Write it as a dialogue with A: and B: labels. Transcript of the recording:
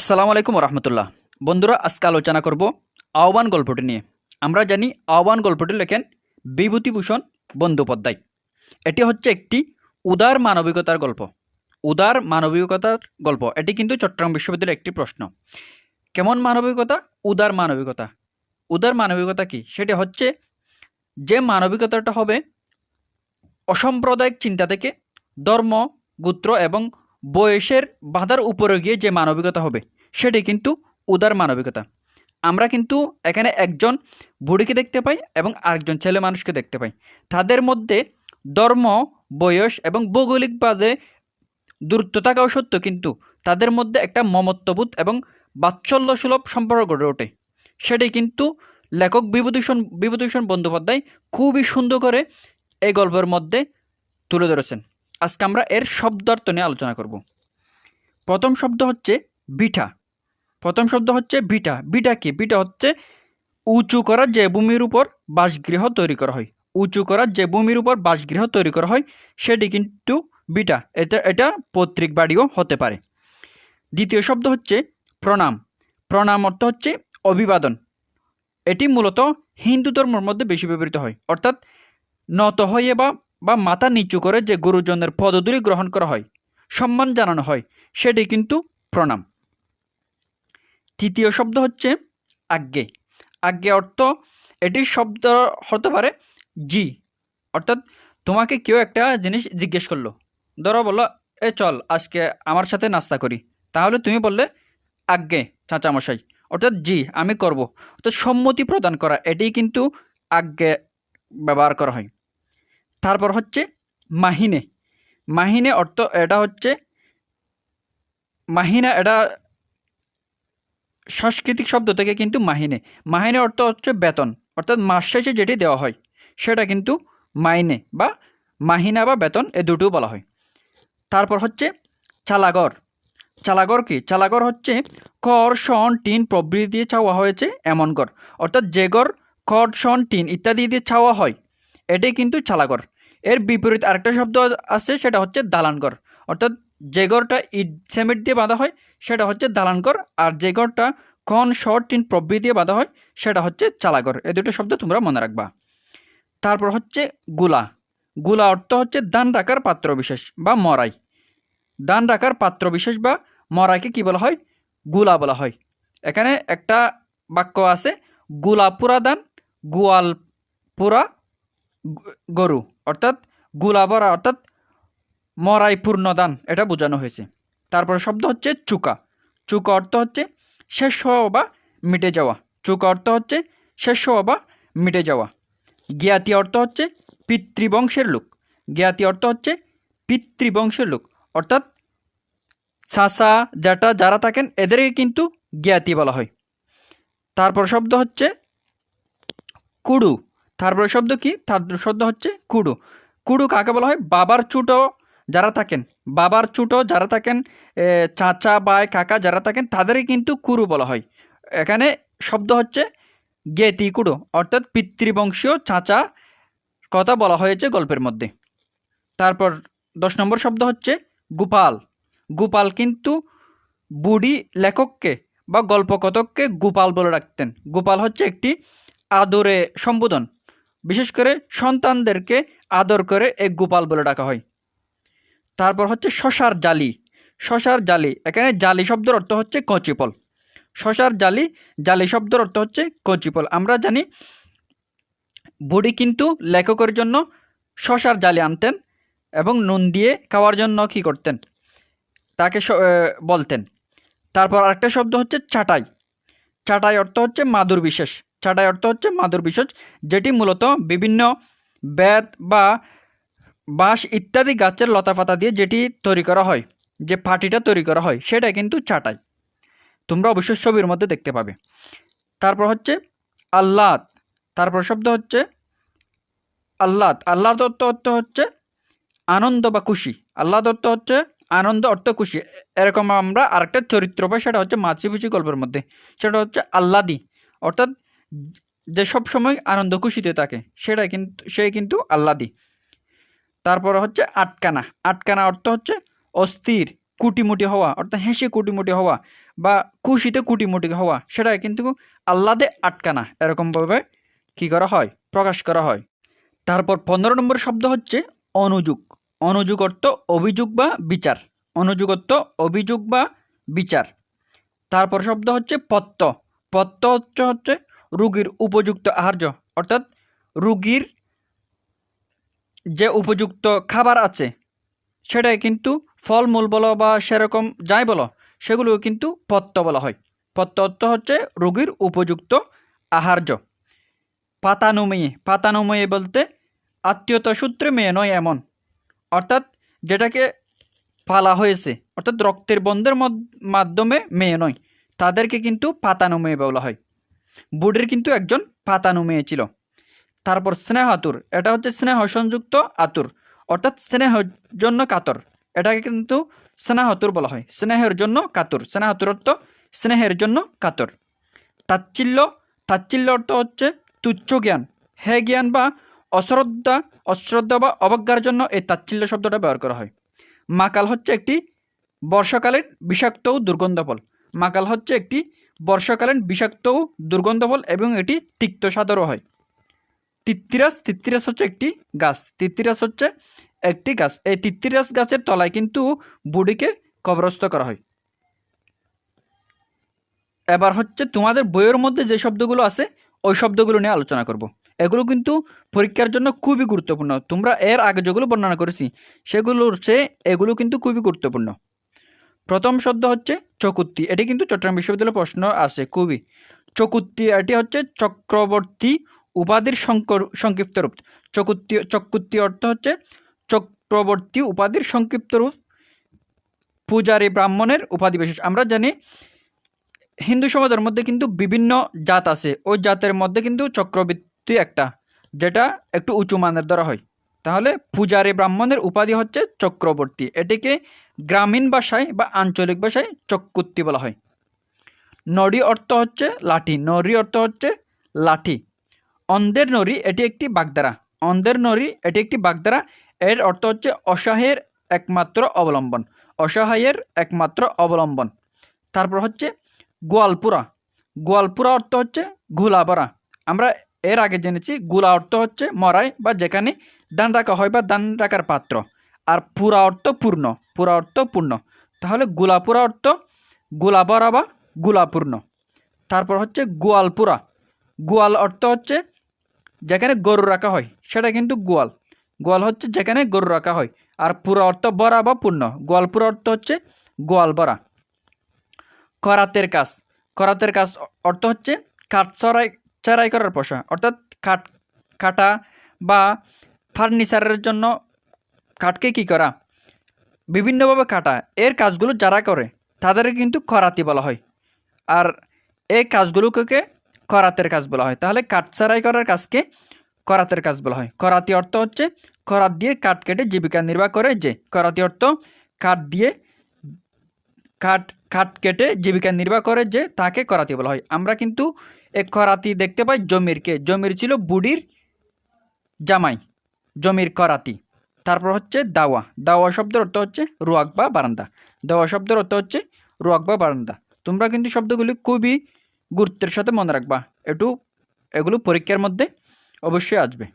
A: আসসালামু আলাইকুম রহমতুল্লাহ বন্ধুরা, আজকে আলোচনা করব আহ্বান গল্পটি নিয়ে। আমরা জানি আহ্বান গল্পটি লেখেন বিভূতিভূষণ বন্দ্যোপাধ্যায়। এটি হচ্ছে একটি উদার মানবিকতার গল্প। উদার মানবিকতার গল্প। এটি কিন্তু চট্টগ্রাম বিশ্ববিদ্যালয়ের একটি প্রশ্ন। কেমন মানবিকতা? উদার মানবিকতা। উদার মানবিকতা কি? সেটি হচ্ছে যে মানবিকতাটা হবে অসাম্প্রদায়িক চিন্তা থেকে ধর্ম, গোত্র এবং বয়সের বাধার উপরে গিয়ে যে মানবিকতা হবে, সেটি কিন্তু উদার মানবিকতা। আমরা কিন্তু এখানে একজন বুড়িকে দেখতে পাই এবং আরেকজন ছেলে মানুষকে দেখতে পাই। তাদের মধ্যে ধর্ম, বয়স এবং ভৌগোলিকভাবে দূরত্ব থাকাও সত্য কিন্তু তাদের মধ্যে একটা মমত্ববোধ এবং বাৎসল্য সুলভ সম্পর্ক গড়ে ওঠে। সেটি কিন্তু লেখক বিভূতিভূষণ বিভূতিভূষণ বন্দ্যোপাধ্যায় খুবই সুন্দর করে এই গল্পের মধ্যে তুলে ধরেছেন। আজকে আমরা এর শব্দার্থ নিয়ে আলোচনা করব। প্রথম শব্দ হচ্ছে বিঠা প্রথম শব্দ হচ্ছে বিটা। বিটা কি? বিটা হচ্ছে উঁচু করা যে ভূমির উপর বাসগৃহ তৈরি করা হয়। উঁচু করা যে ভূমির উপর বাসগৃহ তৈরি করা হয়, সেটি কিন্তু বিটা। এটা এটা পৈতৃক বাড়িও হতে পারে। দ্বিতীয় শব্দ হচ্ছে প্রণাম। প্রণাম অর্থ হচ্ছে অভিবাদন। এটি মূলত হিন্দু ধর্মের মধ্যে বেশি ব্যবহৃত হয়। অর্থাৎ নত হয়ে বা বা মাথা নিচু করে যে গুরুজনের পদধূলি গ্রহণ করা হয়, সম্মান জানানো হয়, সেটি কিন্তু প্রণাম। তৃতীয় শব্দ হচ্ছে আজ্ঞে। আজ্ঞে অর্থ এটির শব্দ হতে পারে জি। অর্থাৎ তোমাকে কেউ একটা জিনিস জিজ্ঞেস করল, ধরো বলল এ চল, আজকে আমার সাথে নাস্তা করি। তাহলে তুমি বললে, আজ্ঞে, চাচামশাই। অর্থাৎ জি, আমি করব। অর্থাৎ সম্মতি প্রদান করা, এটি কিন্তু আজ্ঞে ব্যবহার করা হয়। তারপর হচ্ছে মাহিনে। মাহিনে অর্থ এটা হচ্ছে মাহিনা এটা সাংস্কৃতিক শব্দ থেকে কিন্তু মাহিনে। মাহিনে অর্থ হচ্ছে বেতন, অর্থাৎ মাস শেষে যেটি দেওয়া হয়, সেটা কিন্তু মাইনে বা মাহিনা বা বেতন এ দুটোও বলা হয়। তারপর হচ্ছে চালাগর চালাগর কি? চালাগর হচ্ছে কর শন টিন প্রভৃতি দিয়ে চাওয়া হয়েছে এমন ঘর অর্থাৎ যে ঘর কর শন টিন ইত্যাদি দিয়ে চাওয়া হয় এটাই কিন্তু চালাগর এর বিপরীত আরেকটা শব্দ আছে, সেটা হচ্ছে দালানঘর অর্থাৎ যে ঘরটা ইট সিমেন্ট দিয়ে বাঁধা হয়, সেটা হচ্ছে দালানঘর আর যে ঘরটা কন শর্ট টিন প্রভৃতি দিয়ে বাঁধা হয়, সেটা হচ্ছে চালাঘর এই দুটো শব্দ তোমরা মনে রাখবা। তারপর হচ্ছে গুলা। গুলা অর্থ হচ্ছে দান রাখার পাত্র বিশেষ বা মরাই। দান রাখার পাত্র বিশেষ বা মরাইকে কি বলা হয়? গুলা বলা হয়। এখানে একটা বাক্য আছে গুলা পুরা দান গোয়াল পুরা গরু, অর্থাৎ গুলা ভরা অর্থাৎ মরাই পূর্ণ দান এটা বোঝানো হয়েছে। তারপর শব্দ হচ্ছে চুকা। চুকা অর্থ হচ্ছে শেষ হওয়া বা মিটে যাওয়া। চুকা অর্থ হচ্ছে শেষ হওয়া বা মিটে যাওয়া। জ্ঞাতি অর্থ হচ্ছে পিতৃবংশের লোক। জ্ঞাতি অর্থ হচ্ছে পিতৃবংশের লোক। অর্থাৎ চাষা জাটা যারা থাকেন, এদেরকে কিন্তু জ্ঞাতি বলা হয়। তারপর শব্দ হচ্ছে কুড়ু। তারপর শব্দ কি? তার শব্দ হচ্ছে কুড়ু। কুড়ু কাকে বলা হয়? বাবার চুটো যারা থাকেন। বাবার চুটো যারা থাকেন চাচা বাই কাকা যারা থাকেন, তাদেরই কিন্তু কুরু বলা হয়। এখানে শব্দ হচ্ছে গেতি কুড়ো, অর্থাৎ পিতৃবংশীয় চাচা কথা বলা হয়েছে গল্পের মধ্যে। তারপর দশ নম্বর শব্দ হচ্ছে গোপাল। গোপাল কিন্তু বুড়ি লেখককে বা গল্পকথককে গোপাল বলে রাখতেন গোপাল হচ্ছে একটি আদরে সম্বোধন। বিশেষ করে সন্তানদেরকে আদর করে এক গোপাল বলে ডাকা হয়। তারপর হচ্ছে শশার জালি। শশার জালি, এখানে জালি শব্দের অর্থ হচ্ছে কচিপল। শশার জালি জালি শব্দের অর্থ হচ্ছে কচিপল। আমরা জানি বুড়ি কিন্তু লেখকের জন্য শশার জালি আনতেন এবং নুন দিয়ে খাওয়ার জন্য কী করতেন? তাকে বলতেন। তারপর আরেকটা শব্দ হচ্ছে চাটাই। চাটাই অর্থ হচ্ছে মাদুর বিশেষ। চাটাই অর্থ হচ্ছে মাদুর বিশেষ যেটি মূলত বিভিন্ন বেত বা বাঁশ ইত্যাদি গাছের লতাপাতা দিয়ে যেটি তৈরি করা হয়, যে পাটিটা তৈরি করা হয়, সেটা কিন্তু চাটাই তোমরা অবশ্যই ছবির মধ্যে দেখতে পাবে। তারপর হচ্ছে আহ্লাদ। তারপর শব্দ হচ্ছে আহ্লাদ। আহ্লাদ অর্থ অর্থ হচ্ছে আনন্দ বা খুশি। আহ্লাদ অর্থ হচ্ছে আনন্দ, অর্থ খুশি। এরকম আমরা আরেকটা চরিত্র পাই, সেটা হচ্ছে মাছি মাছিপুচি গল্পের মধ্যে। সেটা হচ্ছে আহ্লাদি। অর্থাৎ যে সব সময় আনন্দ খুশিতে থাকে সেটা কিন্তু সে কিন্তু আহ্লাদি। তারপর হচ্ছে আটকানা। আটকানা অর্থ হচ্ছে অস্থির, কুটিমুটি হওয়া, অর্থাৎ হেসে কুটিমুটি হওয়া বা খুশিতে কুটিমুটি হওয়া সেটা কিন্তু আল্লাদে আটকানা। এরকমভাবে কি করা হয়? প্রকাশ করা হয়। তারপর পনেরো নম্বর শব্দ হচ্ছে অনুযোগ। অনুযোগ অর্থ অভিযোগ বা বিচার। অনুযোগ অর্থ অভিযোগ বা বিচার। তারপর শব্দ হচ্ছে পত্ত। পত্ত হচ্ছে হচ্ছে রুগীর উপযুক্ত আহার্য। অর্থাৎ রুগীর যে উপযুক্ত খাবার আছে, সেটাই কিন্তু ফলমূল বলো বা সেরকম যাই বলো সেগুলো কিন্তু পত্ত বলা হয়। পত্ত অর্থ হচ্ছে রুগীর উপযুক্ত আহার্য। পাতানুমেয়ে। পাতানুমেয়ে বলতে আত্মীয়তা সূত্রে মেয়ে নয় এমন। অর্থাৎ যেটাকে পালা হয়েছে, অর্থাৎ রক্তের বন্ধের মাধ্যমে মেয়ে নয়, তাদেরকে কিন্তু পাতানুমেয়ে বলা হয়। বুড়ির কিন্তু একজন পাতানুমেয়ে ছিল। তারপর স্নেহ আতুর, এটা হচ্ছে স্নেহ সংযুক্ত আতুর, অর্থাৎ স্নেহের জন্য কাতর। এটাকে কিন্তু স্নেহাতুর বলা হয়, স্নেহের জন্য কাতর। স্নেহাতুর অর্থ স্নেহের জন্য কাতর। তাচ্ছিল্য তাচ্ছিল্য অর্থ হচ্ছে তুচ্ছ জ্ঞান। হে জ্ঞান বা অশ্রদ্ধা অশ্রদ্ধা বা অবজ্ঞার জন্য এই তাচ্ছিল্য শব্দটা ব্যবহার করা হয়। মাকাল হচ্ছে একটি বর্ষাকালের বিষাক্ত ও দুর্গন্ধ ফল মাকাল হচ্ছে একটি বর্ষাকালীন বিষাক্ত ও দুর্গন্ধ ফল এবং এটি তিক্ত স্বাদরও হয়। তিত্তিরাস তিত্তিরাস হচ্ছে একটি গাছ। তিত্তিরাস হচ্ছে একটি গাছ। এই তিত্তিরাস গাছের তলায় কিন্তু বুড়িকে কবরস্থ করা হয়। এবার হচ্ছে তোমাদের বইয়ের মধ্যে যে শব্দগুলো আছে, ওই শব্দগুলো নিয়ে আলোচনা করব। এগুলো কিন্তু পরীক্ষার জন্য খুবই গুরুত্বপূর্ণ। তোমরা এর আগে যেগুলো বর্ণনা করেছি, সেগুলোর চেয়ে এগুলো কিন্তু খুবই গুরুত্বপূর্ণ। প্রথম শব্দ হচ্ছে চকুত্তি। এটি কিন্তু চট্টগ্রাম বিশ্ববিদ্যালয়ের প্রশ্ন আছে খুবই। চকুত্তি, এটি হচ্ছে চক্রবর্তী উপাধির সংক্ষিপ্ত রূপ চকুত্তি চকুত্তি অর্থ হচ্ছে চক্রবর্তী উপাধির সংক্ষিপ্ত রূপ পূজারী ব্রাহ্মণের উপাধি বিশেষ। আমরা জানি হিন্দু সমাজের মধ্যে কিন্তু বিভিন্ন জাত আছে। ওই জাতের মধ্যে কিন্তু চক্রবর্তী একটা, যেটা একটু উঁচু মানের ধরা হয়। তাহলে পূজারী ব্রাহ্মণের উপাধি হচ্ছে চক্রবর্তী। এটিকে গ্রামীণ ভাষায় বা আঞ্চলিক ভাষায় চক্কুত্তি বলা হয়। নড়ি অর্থ হচ্ছে লাঠি নড়ি অর্থ হচ্ছে লাঠি। অন্ধের নড়ি এটি একটি বাগধারা। অন্ধের নড়ি এটি একটি বাগধারা। এর অর্থ হচ্ছে অসহায়ের একমাত্র অবলম্বন। অসহায়ের একমাত্র অবলম্বন। তারপর হচ্ছে গোয়ালপুরা। গোয়ালপুরা অর্থ হচ্ছে ঘোলা ভরা আমরা এর আগে জেনেছি গোলা অর্থ হচ্ছে মরাই বা যেখানে দান রাখা হয় বা দান রাখার পাত্র। আর পুরা অর্থ পূর্ণ, পুরা অর্থ পূর্ণ। তাহলে গোলাপুরা অর্থ, গোলা ভরা বা গোলাপূর্ণ তারপর হচ্ছে গোয়ালপুরা গোয়াল অর্থ হচ্ছে যেখানে গরু রাখা হয়, সেটা কিন্তু গোয়াল। গোয়াল হচ্ছে যেখানে গরু রাখা হয়। আর পুরা অর্থ বরা বা পূর্ণ। গোয়ালপুরা অর্থ হচ্ছে গোয়াল বরা। করাতের কাজ। করাতের কাজ অর্থ হচ্ছে কাঠ চড়াই চড়াই করার পেশা অর্থাৎ কাঠ, কাটা বা ফার্নিচারের জন্য কাঠকে কি করা? বিভিন্নভাবে কাটা। এর কাজগুলো যারা করে তাদের কিন্তু করাতি বলা হয়। আর এই কাজগুলোকে করাতের কাজ বলা হয়। তাহলে কাঠ ছাড়াই করার কাজকে করাতের কাজ বলা হয়। করাতি অর্থ হচ্ছে করাত দিয়ে কাঠ কেটে জীবিকা নির্বাহ করে যে করাতি অর্থ কাঠ দিয়ে কাঠ কাঠ কেটে জীবিকা নির্বাহ করে যে, তাকে করাতি বলা হয়। আমরা কিন্তু এক করাতি দেখতে পাই জমিরকে। জমির ছিল বুড়ির জামাই। জমির করাতি তারপর হচ্ছে দাওয়া। দাওয়া শব্দের অর্থ হচ্ছে রোয়াক বা বারান্দা। দাওয়া শব্দের অর্থ হচ্ছে রোয়াক বা বারান্দা। তোমরা কিন্তু শব্দগুলি খুবই গুরুত্বের সাথে মনে রাখবা। একটু এগুলো পরীক্ষার মধ্যে অবশ্যই আসবে।